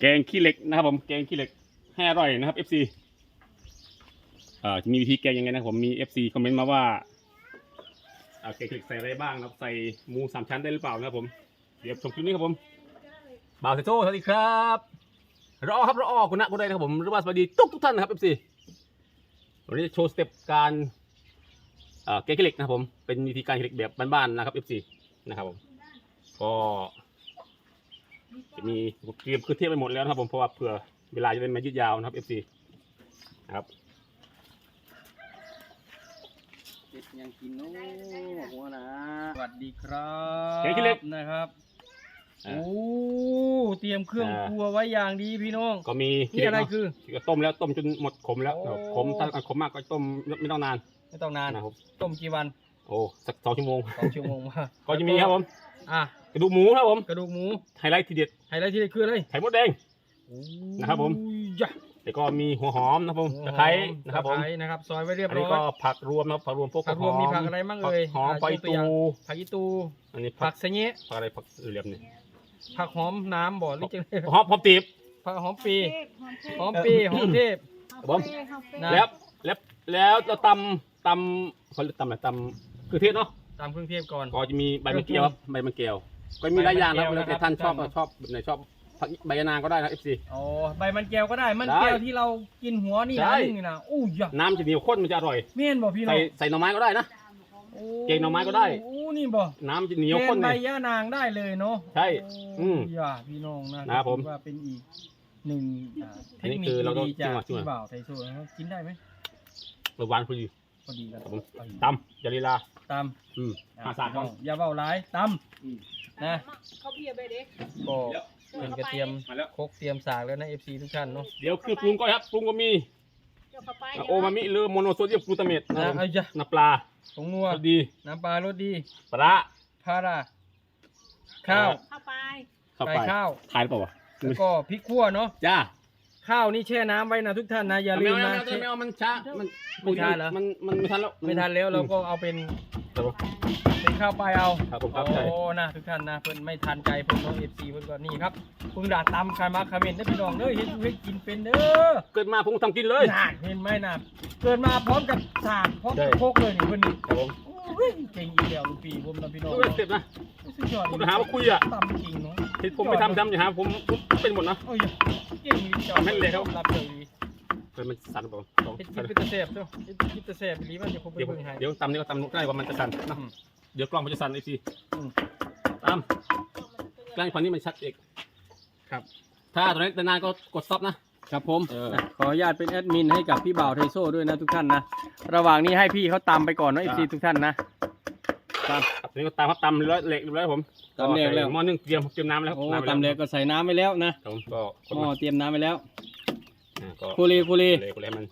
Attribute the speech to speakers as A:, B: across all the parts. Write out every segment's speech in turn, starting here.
A: แกงขี้เหล็กนะครับผมแกงขี้เหล็กให้อร่อยนะครับ FC เอ่อจะมีวิธีแกงยังไงนะผมมี FC คอมเมนต์มาว่าเอ่อแกงขี้เหล็กใส่อะไรบ้างครับใส่หมูสามชั้นได้หรือเปล่านะครับผม เดี๋ยวชมคลิปนี้ครับผมบ่าวเซโซ่สวัสดีครับรอครับรอคุณนะคุณได้นะครับผมหรือว่าสวัสดีทุกทุกท่านนะครับ FC วันนี้จะโชว์สเต็ปการเอ่อแกงขี้เหล็กนะครับผมเป็นวิธีการขี้เหล็กแบบบ้านๆนะครับ FC นะครับผมก็ จะมีเตรียมเครื่องเทศไปหมดแล้วนะครับผมเพราะว่าเผื่อเวลาจะได้มายืดยาวนะครับ FC นะครับ
B: เจ็ดยังกินโอ้หัวหนะสวัสดีครับ
A: แกงขี้เหล็ก
B: นะครับ
A: อ่า
B: โอ้เตรียมเครื่อง
A: อ่า
B: ครัวไว้อย่างดีพี่น้อง
A: ก็มี
B: นี่อะไรคือ
A: ที่ก็ต้มแล้วต้มจนหมดขมแล้ว
B: โอ้
A: ขมถ้าขมมากก็ต้มไม่ต้องนาน
B: ไม่ต้องนาน
A: นะครับ
B: ต้มกี่วัน
A: โอ้สักสองชั่วโมง
B: สองชั่วโมงมา
A: ก็จะมีครับผม
B: อะ
A: ก ระดูกหมูครับผม
B: กระดูกหมู
A: ไฮไลท์ทีเด็ด
B: ไฮไลท์ที่ได้คืออะไร
A: ไข่มดแดง นะครับผม
B: โอ้ยยะ
A: แล้วก็มีหัวหอมนะครับผมตะไคร้นะครับผม
B: ตะไคร้นะครับซอยไว้เรียบ
A: อัน
B: ร้
A: นี้
B: อย
A: ก็ผักรวมนะครับผักรวมพวก
B: ผักรวมมีผักอะไรบ้างเอ่ย
A: ผักหอม
B: อะ
A: ใบ
B: ยกตัว
A: ตู
B: อย่างผักอีตู
A: อันนี้
B: ผั
A: ผั
B: ก
A: ก
B: สะเงะ
A: ผักอะไรผักเหลี่ยมนี่
B: ผักหอมน้ำบ่หรือจังไง
A: หอมหอมตีบ
B: ผักหอมปีห
C: ห
B: อ
C: อ
B: ม
C: ม
B: ปีหอมเทพ
A: ครับผม
B: นะ
A: แล้วแล้วแล้วเราตำตำเขาเรียกตำอะไรตำคือเทศเนาะ
B: ตามเครื่องเทศก่อน
A: ก็จะมีใบมะเกียวครับใบมะเกียว ก็มีหลายอย่างนะครับ
B: ใบมะเกียว
A: แล้วแต่ท่านชอบ
B: นะครับ
A: ก็ชอบแบบไหนชอบผักใบยะนางก็ได้นะ FC
B: อ๋อใบมันแก้วก็ได้ มัน
A: ได้
B: แก้วที่เรากินหัวนี่
A: ใช่
B: นะนี่นะอู้ยะ
A: น้ำจะเหนียวข้นมันจะอร่อย
B: เม่นบ่พี่น้
A: ใส่
B: อง
A: ใส่หน่อไม้ก็ได้นะ
B: โอ้
A: เกงหน่อไม้ก็ได้
B: โอ้นี่บ่
A: น้ำจะเหนียว
B: แก
A: ข้
B: ง
A: น
B: ใบ
A: เลย
B: ย่านางได้เลยเนาะ
A: ใช่อืม
B: โยะพี่น้องนะ
A: นะครับผม
B: ถือว่าเป็นอีกหนึ่งอ่าเท
A: อัน
B: ค
A: นี้
B: นิ
A: คือ
B: ค
A: เราก็
B: ดีๆจาก
A: จิ้มก่อน
B: พี่บ่าวไทยโซ่นะครับกินได้ไหม
A: เบอร์วานพอดี
B: พอดีกัน
A: ครับผม
B: เอาอีก
A: ตำอย่าลีลา
B: ตาม
A: อืม
B: อะ
A: หาสาร
B: พี่
A: ก่
B: น้
A: อ
B: อนงอย่าเบาหลายตำนะ
C: เขาเพียไปเด็ก
B: ก็เป็นกระเทียม
A: มาแล้ว
B: ครกเตรียมสากแล้วนะ FC ทุกท่านเนาะ
A: เดี๋ยวเครื่องปรุงก็ครับปรุงก็มี
C: เดี๋ยวเขาไป
A: โอมามิหรือโมโนโซเดียมกลูตาเมตนะค
B: นะ
A: รับผม
B: เอาจ้ะ
A: น้ำปลา
B: ผงนัว
A: รสดี
B: น้ำปลารสดี
A: ปลาร้า
B: พาราข้าว
C: เข้าไป
A: เข้า
B: ไก่
A: ไป
B: ข้าว
A: ทายหรือเปล่าวะ
B: แล้วก็พริกขั่วเนาะ
A: จ้า
B: ข้าวนี่แช่น้ำไว้นะทุกท่านนะอย่าลืม
A: ไเอ
B: นะ
A: ไเอาไม่เอามันช้ามัน
B: ไม่ทันเหรอ
A: มันมันไม่ทันแล้ว
B: ไม่ทันแล้วเราก็เอาเป็น
A: ครับผม
B: เป็นข้าวไปเอา
A: ครับผมครับใช่
B: โอ้นะทุกท่านนะเพิ่นไม่ทันใจเพิ่นน้องเอฟซีเพิ่นก็นี่ครับเพิ่งด่าตำคามาคาเมนได้อพี่น้องเด้อเห็นเฮ็ดกินเป็นเด้อ
A: เกิดมาผมทำกินเลย
B: น่าเห็นไหมน่ะเกิดมาพร้อมกับสากพร้อมกับ
A: ใช่
B: โคกเลยนี่เพิ่นนี่
A: ครับผม
B: โอ้ยเก่งอีกแล้วลูกพี่ผมนะพี่น้อง
A: ดูเป็นสเต็ปนะ
B: สุดยอด
A: คุณหาว่าคุยอะ
B: ตำจริงเนาะ
A: เห็นผมไปทำทำอย่าหาผมผมเป็นหมดนะ
B: โอ้ยเก่งอีกจ้า
A: ให้เลยครับ
B: รับเลยดี
A: เฮ้ยมันสั่นเปล่าลอง
B: เฮ็ดกิ
A: สั่
B: น
A: น
B: เป็นตะแซ่บเด้อเฮ็ดกินตะแซ่บอีหลีมันจะผมไป
A: เดี๋ยว
B: เบิ่งให้
A: เดี๋ยวตำนี่ก็ตำนุกได้ว่ามันจะสั่นนะ
B: อืม
A: เดี๋ยวกล้องมันจะสั่นไอซี
B: อืม
A: ตามกล้องฝั่งนี้มันชัดเอก
B: ครับ
A: ถ้าตอนนี้นานๆก็กดซับนะ ครับ
B: ผม
A: เออ
B: นะขออนุญาตเป็นแอดมินให้กับพี่บ่าวไทโซ่ด้วยนะทุกท่านนะ ระหว่างนี้ให้พี่เขาตำไปก่อนเนาะ
A: จ้ะ
B: เอฟซีทุกท่านนะ
A: ตามครับตอนนี้ก็ตามครับตำเรียบร้อยเหล็กเรียบร้อยครับผม
B: ตำเหล็กแล้ว
A: หม้อนึ่งเตรียมเตรียมน้ำแล้วครับ
B: โอ้
A: น้ำไว้
B: ตำแล้วก็ใส่น้ำไปแล้วนะครับ
A: ผมก็กด
B: หม้อ
A: มา
B: เตรียมน้ำไปแล้ว
A: อ่าก็
B: คูรีคูรี
A: เลยกูเลยมัน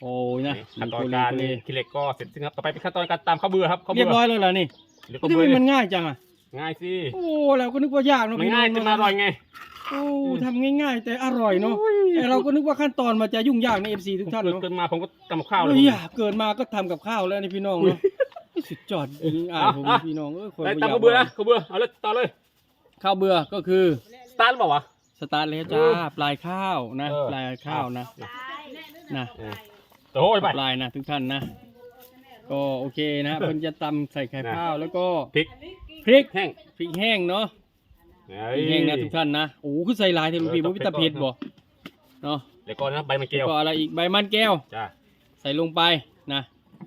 B: โอ้ยนะ
A: ขั้นตอน
B: คูรี
A: การ
B: คูรี
A: ขี้เหล็กก็เสร็จสิ้นครับต่อไปเป็นขั้นตอนการตามข้าวเบื่อครับข้าว
B: เรี
A: เบื่
B: ยบร้อยแล้วเหรอนี่
A: เดี๋ยว
B: ทำ
A: ข้าว
B: ไม
A: เบื่อ
B: มันง่ายจังอะ
A: ง่ายสิ
B: โอ้เราก็นึกว่ายากเนาะ
A: มัน
B: พี่น้
A: ง่า
B: อยง
A: จะมาอร่อยไง
B: โอ้ทำง่ายๆ แต่อร่อยเนาะแต่เราก็นึกว่าขั้นตอนมันจะยุ่งยากในเอฟซีทุกท่าน
A: เกิด
B: เนาะ
A: เกินมาผมก็ทำกับข้าวเล
B: เฮ้
A: ย
B: ยอะเกิดมาก็ทำกับข้าวแล้วนี่พี่น้องเนาะ สุดยอดจริงอ่านผมพี่น้องเอ้ยคน
A: ไป
B: บ่
A: ตาม
B: ยาก
A: ข้าวเบื่อนะข้าวเบื่อเอาเลยต่อเลย
B: ข้าวเบื่อก็คือ
A: สตาร์ทหรือเปล่าวะ
B: สตาร์ทแล้วจ้าปลายข้าวนะ
A: เออ
B: ปลายข้าวนะ
C: ตาย
B: นะ
A: เออโอ้ยไป
B: ปลายนะ ทุกท่านนะ ก็โอเคนะเพิ่นจะตำใส่ไข่ข้าวแล้วก็
A: พริก
B: พริก
A: แห้ง
B: พริกแห้งเนาะ
A: เฮ้
B: พริกแห้งนะทุกท่านนะโอ้คือใส่หลายเทม
A: เออ
B: พี
A: ต้
B: บ่
A: อง
B: วิตา
A: เผ็
B: เผ็
A: ด
B: ด
A: ก่
B: บ่
A: อน
B: เนาะ
A: เดี๋ยวก่อนนะใบมะเกลี
B: แล้ว
A: ยว
B: ก็อะไรอีกใบมันแก้ว
A: จ้า
B: ใส่ลงไปนะ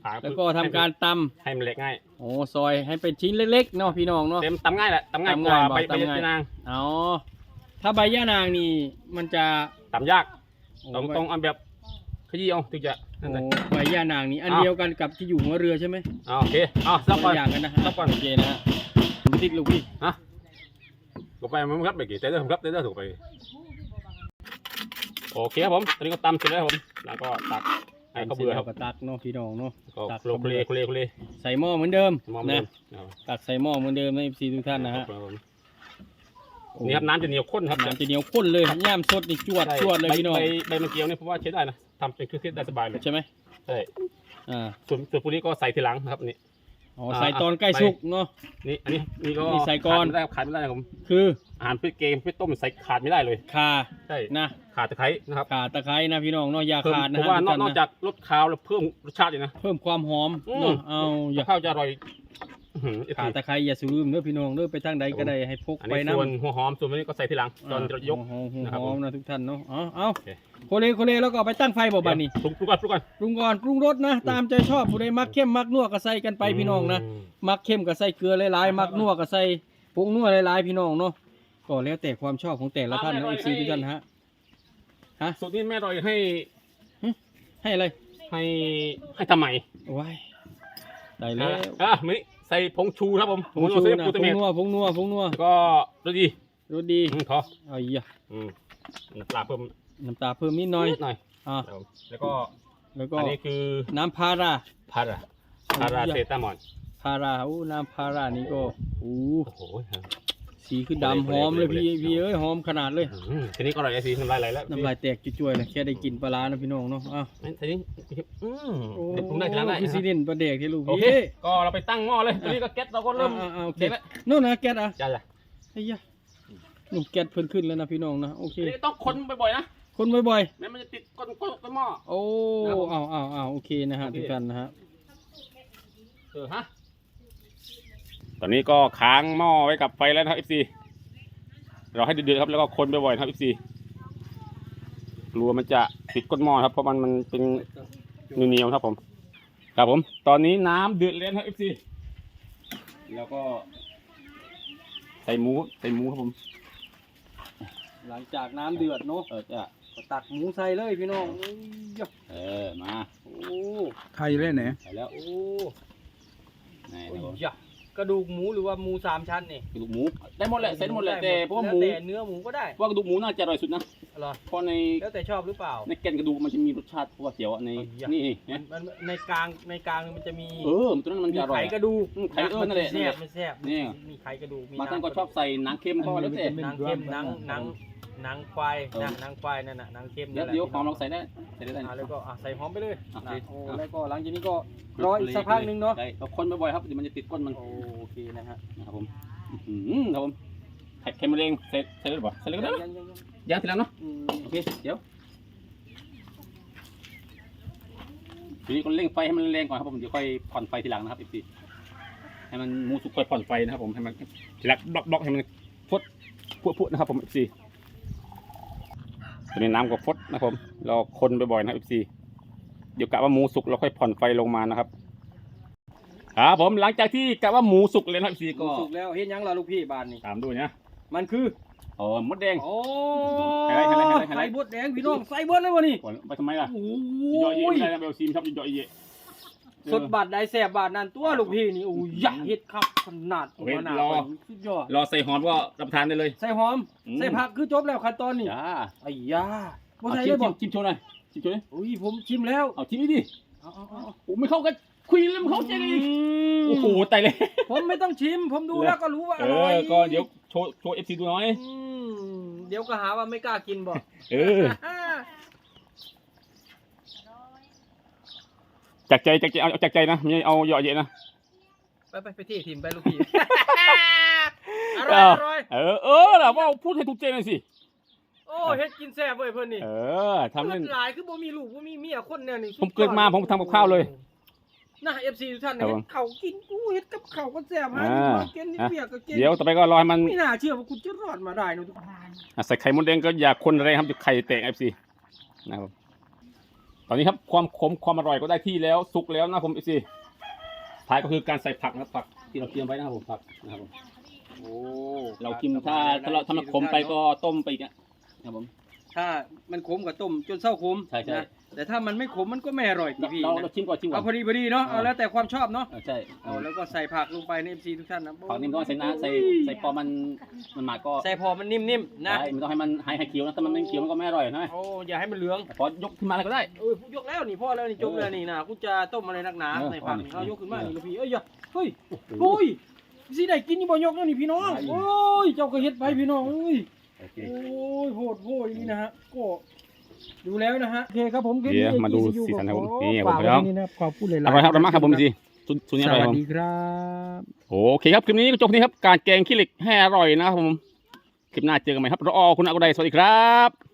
A: หา
B: แล้วก็ทำการตำ
A: ให้มันเล็กง่าย
B: โอ้ซอยให้เป็นชิ้นเล็กๆเนาะพี่น้องเนาะ
A: เต็มตำง่ายแหละตำง่าย
B: ตำ
A: กว่า
B: ง่าย
A: ใบ
B: บอก
A: ใบ
B: ตำง่าย
A: ยะนาง
B: อ๋อถ้าใบย่านางนี่มันจะ
A: ตำยาก
B: โอ้
A: ต้อง
B: ใบ
A: ต้องเอาแบบขยี้เอาถึงจะนั่นแหละ
B: โอ้ใบย่านางนี่อัน
A: อ้าว
B: เดียวกันกับที่อยู่หัวเรือใช่ไหม
A: เอาโอเคเอาซับ
B: ค
A: ก่อนน
B: ละอย่างกันนะ
A: ซับก่อน
B: โอเคนะฮะติ๊กลูกพี่
A: ฮะถูกไปมันครับเมื่อกี้เต้เด้อครับเต้เด้อถูกไปโอเคครับผมตอนนี้ก็ตำเสร็จแล้วครับผมแล้วก็ตัก ให้ข้าวเบื่อครับ
B: กระตักเนาะพี่น้องเนาะ
A: ก็
B: ตัก
A: โคลเคลโคลเคล
B: ใส่หม้อเหมือนเดิม
A: มอมเดิ
B: นะ
A: มนะครับ
B: ตักใส่หม้อเหมือนเดิมนะซีทุกท่านนะฮะ
A: ครับผมนี่ครับน้ำจะเหนียวข้นครับ
B: น้ำจะเหนียวข้นเลยย่ามสดนี่จวด
A: ใช่
B: จวดเลยพี่น้อง
A: ใบใบมะเกียวเนี่ยผมว่าใช้ได้นะทำเป็นเครื่องเทศได้สบายเลย
B: ใช่ไหม
A: ใช่
B: อ่า
A: ส่วนส่วนพวกนี้ก็ใส่ทีหลังนะครับนี่
B: อ๋อใส่ตอนใกล้สุกเนาะ
A: นี่อันนี้นี่ก็
B: นี่ใส่ก่อน
A: ขาดไม่ได้ขาดไม่ได้ครับผม
B: คือ
A: อาหารพืชเกมพืชต้มใส่ขาดไม่ได้เลย
B: ข่า
A: ใช่
B: นะ
A: ขาดตะไคร้นะครับ
B: ข่าตะไคร้นะพี่น้องเนาะอย่า
A: เพิ่ม
B: ขาดนะ
A: ผม
B: ฮะ
A: ว่านอก
B: ทุ
A: นอก
B: ท่ะ
A: จากรสคาวแล้วเพิ่มรสชาติเลยนะ
B: เพิ่มความหอม
A: อืม
B: เนาะเอาอย่า
A: ข้าวจะอร่อยอื้อหือ
B: ข่าตะไคร้อย่าสูลืมเด้อพี่น้องเด้อไปทางใดก็ได้ให้พก
A: อัน
B: ไป
A: นี้
B: นะ
A: ส่วนหัวหอมส่วนอันนี้ก็ใส่ทีหลังตอนเรายก
B: หอมหอม
A: นะครับ
B: หอม
A: ผม
B: นะทุกท่านเนาะเอาเอา
A: โอเค
B: โคเลโคเลแล้วก็เอาไปตั้งไฟบ่บาดนี้
A: ปรุงปรุงก่อนปรุงก่อน
B: ปรุงก่อนปรุงรสนะ ตามใจชอบผู้ใดมักเข้มมักนัวก็ใส่กันไปพี่น้องนะ
A: ม
B: มักเข้มก็ใส่เกลือหลายๆ มักนัวก็ใส่ผงนัวหลายๆพี่น้องเนาะ ก็แล้วแต่ความชอบของแต่ละท่านนะเอฟซีทุกท่านฮะฮะ
A: สูตรนี้แม่อร่อยให้
B: ให้อะไร
A: ให้ให้ทำไม
B: ว้ายได้แล้ว
A: อะมิ ใส่ผงชูครับผม
B: ผงชู
A: เซฟ
B: นะ
A: กู
B: ผ
A: เต
B: ง
A: เมต
B: นัวผงนัวผงนัว
A: แล้วก็รสดี
B: รสดี
A: อืมพอ
B: เอาอีกอะ
A: อืมน้ำปลาเพิ่ม
B: น้ำตาเพิ่มนิดหน่อย
A: นิดหน่อย
B: อ่า
A: ครับผมแล้วก็
B: แล้วก็
A: อันนี้คือ
B: น้ำพารา
A: พาราพาราเซตามอน
B: พาราอู้น้ำพารานี่ก็อู้
A: โอ้โห
B: สีคือดำหอมเลยพี่พี่เอ้ยหอมขนาดเลย
A: อืมทีนี้ก็อร่อยไอซีน้ำลายไหลแล้ว
B: น้ำลายแตกจุ่ยๆเลยแค่ได้กินปลาร้านะพี่น้องเนาะอ้าว
A: ทีนี้อืม
B: โอ้
A: เดี๋ยวปรุงได้ทีหลังได้
B: พี่
A: นะค
B: ซี
A: รับ
B: เด่นประเด็กที่ลูก
A: โอเค
B: พี่
A: ก็เราไปตั้งหม้อเลยทีนี้ก็แก๊สเราก็เริ่ม
B: อ่าอ่าโอเค
A: เด็กแล้ว
B: นู่นนะแก๊สอะ
A: จ้าจ้ะ
B: ไอ้ยะหนุ่มแก๊สเพิ่นขึ้นแล้วนะพี่น้องนะโอเค
A: ทีนี้ต้องคนบ่อยๆนะ
B: คนบ่อย
A: ไม่งั้นมันจะติดก้นก้นก้นหม้อ
B: ๆโอ้
A: ครับผม
B: อ้าวอ้าวอ้าวโอเคนะฮะ
A: โอเค
B: ทุกท่านนะฮะ
A: เออฮะต อนนี้ก็ค้างหม้อไว้กับไฟแล้วนะครับ FC เราให้เดือดๆครับแล้วก็คนบ่อยๆนะครับ FC กลัวมันจะติดก้นหม้อครับเพราะมันมันเป็นเหนียวๆครับผม ครับผม ตอนนี้น้ำเดือดแล้วนะครับ FC แล้วก็ ใส่หมูใส่หมูครับผม
B: หลังจากน้ำเดือดเนาะ
A: เออจะ
B: ก็ตักหมูใส่เลยพี่น้องเอ้ยยะ
A: เออมา
B: โอ้
D: ใครเล่นไหน
A: ใส่แล้ว
B: โอ้
A: ไหน
B: โอ้
A: นะ
B: ย
A: ผม
B: ยะ กระดูกหมูหรือว่าหมูสามชั้นนี่
A: กระดูกหมูได้หมดแหละใส่ได้หมดแหละแต่เพราะว่าหมู
B: แล้วแต่เนื้อหมูก็ได้
A: เพราะว่ากระดูกหมูน่าจะอร่อยสุดนะ
B: เหรอ
A: เพราะใน
B: แล้วแต่ชอบหรือเปล่า
A: ในแก่นกระดูกมันจะมีรสชาติเพราะว่าเสียวอะใน
B: อ๋อ
A: นี่
B: มั
A: เนี่ย
B: นมันในกลางในกลางมันจะมี
A: เออตัวนั้นมัน
B: มี
A: จะอร่
B: ไข
A: อย
B: กระดูก
A: อืมไขเออนั่นแหละ
B: แซ่บมันแซ่บ
A: เนี่ย
B: มีไขกระดูกมี
A: บางท่านก็ำชอบใส่หนังเค็มก็แล้วแต่
B: หนังเค็มหนังหนัง หนังควาย
A: เออ
B: นะหนังควายนั่นน่ะหนังเค็ม
A: เดี๋ยว
B: นั่นแหละ
A: เดี๋ยวหอมเราใส่ได้ใส่ได้
B: อ่าแล้วก็อะใส่หอมไปเลย
A: อะ
B: นะ
A: โอเค
B: โอ้
A: อะ
B: แล้วก็หลังจากนี้ก็รออีกสักพักหนึงเนาะ
A: ใช่เราคนบ่อยๆครับเดี๋ยวมันจะติดก้นมัน
B: โอเคนะฮะ
A: นะครับผมอื้อหือครับผมไข่เค็มมะเร็งใส่ใส่ได้หรือเปล่าใส่เลยก็ได้นะ
B: ยังยังยัง
A: ย่างทีหลังเนาะ
B: อืม
A: โอเคเดี๋ยวทีนี้ก็เร่งไฟให้มันแรงก่อนครับผมเดี๋ยวค่อยผ่อนไฟทีหลังนะครับอีกทีให้มันหมูสุกค่อยผ่อนไฟนะครับผมให้มันทีหลังบล็อกบล็อกให้มันฟดพวดพวดนะครับผมอีกที ตอนนี้น้ำก็ฟดนะครับผมเราคนบ่อยๆนะครับอีกทีเดี๋ยวกะว่าหมูสุกเราค่อยผ่อนไฟลงมานะครับครับผมหลังจากที่กะว่าหมูสุกเลยนะครับอีกที
B: หมู
A: ก็
B: สุกแล้วเห็นยังล่ะลูกพี่บานนี่
A: ตามด้วยนะ
B: มันคือ
A: เออมดแดง
B: โอ้
A: ไฮไลท์ไฮไลท์ไฮไลท์ไฮไลท์
B: ใส่บดแดงพี่น้องใส่เบดเลยวะนี่
A: ก่อนไปทำไมล่ะ
B: โอ้
A: ย่อยเยอะ
B: ย
A: ไม่ได้นะเบลซีมชอบย่อยเย อะ
B: สดบาดใดแสบบาดนั่นตัวลูกพี่นี่โอ้ยยะเฮ็ดครับขนาดหัวหน้าข่อยสุดยอด
A: รอใส่หอมก็รับประทานได้เลย
B: ใส่หอม
A: อืม
B: ใส่ผักคือจบแล้วขั้นตอนนี้
A: จ้า
B: ไอ้ยาบ่
A: เอา
B: ใส่
A: ชิ
B: เล
A: ม
B: ยบ่
A: ชิมชิมโชว์หน่อยชิมโชว์หน่อย
B: อุ้ยผมชิมแล้ว
A: เอาชิมนี่ดิ
B: เอาเอาเอา
A: โอ้ไม่เข้ากันคุยเรื่องเขาเจ๊เลยโอ้โหตายเลย
B: ผมไม่ต้องชิม ผมดูแล้วก็รู้ว่า
A: เอ
B: อร่อย
A: อก็เดี๋ยวโชว์โชว์เอฟซีดูหน่อย
B: อืมเดี๋ยวก็หาว่าไม่กล้ากินบ่
A: เออ จากใจจากใจเอาเอาจากใจนะไม่เอาเยอะเยอะนะ
B: ไปไปไปที่ทีมไปลูกพี่ อร่อยอร่อย
A: เออเออล่ะว่าพูดให้ถูกใจหน่อยสิ
B: โอ้เฮ็ดกินแซ่บเว้ยเพิ่นนี่
A: เออทำเล่น
B: หลายคือบ่มีลูกบ่มีเมียคนแนวนี้
A: ผมเกิดมาผมทำกับข้าวเลย
B: นะ FC ทุกท่าน
A: ครับ
B: เฮ็
A: ผม
B: ดข้าวกินกูเฮ็ดกับข้าวก็แซ่บหา
A: อ่า
B: มากินนี่
A: อะ
B: เปียกก็กิน
A: เดี๋ยวต่อไปก็รอให้มัน
B: ไม่น่าเชื่อว่าคุณจะรอดมาได้เนอะทุกคน
A: อะใส่ไข่มดแดงก็อย่าคนแรงครับจะไข่แตกเอฟซีนะครับ ตอนนี้ครับความขมความอร่อยก็ได้ที่แล้วสุกแล้วนะครับผมเอฟซีท้ายก็คือการใส่ผักนะครับผักที่เราเตรียมไว้นะครับผมผักนะครับผม
B: โอ้
A: เรากินถ้าถ้าเราถ้ามันขมไปก็ต้มไปอีกนะครับผม
B: ถ้ามันขมก็ต้มจนเศร้าขม
A: ใช่ใช่
B: นะ แต่ถ้ามันไม่ขมมันก็ไม่อร่อย
A: เรา
B: พี่
A: เรา
B: นะ
A: เราชิมก่อนชิมก่อ
B: เอา
A: น
B: พอดีพอดีเนาะ
A: อ่า
B: เอา แล้วแต่ความชอบเนาะ
A: เออใช่
B: เอาแล้วก็ใส่ผักลงไปใน FC ทุกท่านนะ
A: ผักนี่ไม่ต้องใส่น้ำใส่ใส่พอมันมันหมาดก็
B: ใส่พอมันนิ่มๆนะ
A: ใช่ไม่ต้องให้มันให้ให้เคี้ยวนะถ้ามันไม่เคี้ยวมันก็ไม่อร่อยนะ
B: โอ้อย่าให้มันเหลือง
A: พอยกขึ้นมาอะไรก็ได้
B: เออยกแล้วนี่พ่อแล้วนี่จบแล้วนี่นะกูจะต้มอะไรนักหนา
A: เออ
B: ใส่ผักนี่
A: เอา
B: เอา
A: นี่
B: ยกขึ้นมา
A: เออ
B: นี่ลูกพี่เอ้ยอย่าเฮ้ยโอ้ยสิได้กินนี่บ่ยกแล้วนี่พี่น้อง
A: ได้
B: โอ้ยเจ้าก็เฮ็ดไปพี่น้องเอ้ย
A: โอเค
B: โอ้ยโหดโหยนี่นะฮะก็ ดูแล้วนะฮะโอเคครับผมคลิป
A: เดี๋ยว
B: นี้
A: มาดู
B: GCU
A: สีสันครับผม
B: ขอ
A: นี่
B: ฝาก
A: ผม
B: ไว้
A: แล้ว
B: นี่นะขอบคุณหลายๆ
A: อร่อยครับอร่อยมากครับผมเอฟซีสูตรสูตรนี้
B: ส
A: อร่อยค
B: วั
A: รับผม
B: สดีครับ
A: โอเคครับคลิปนี้ก็จบนี้ครับการแกงขี้เหล็กให้อร่อยนะครับผมคลิปหน้าเจอกันใหม่ครับรอคุณอากุไดสวัสดีครับ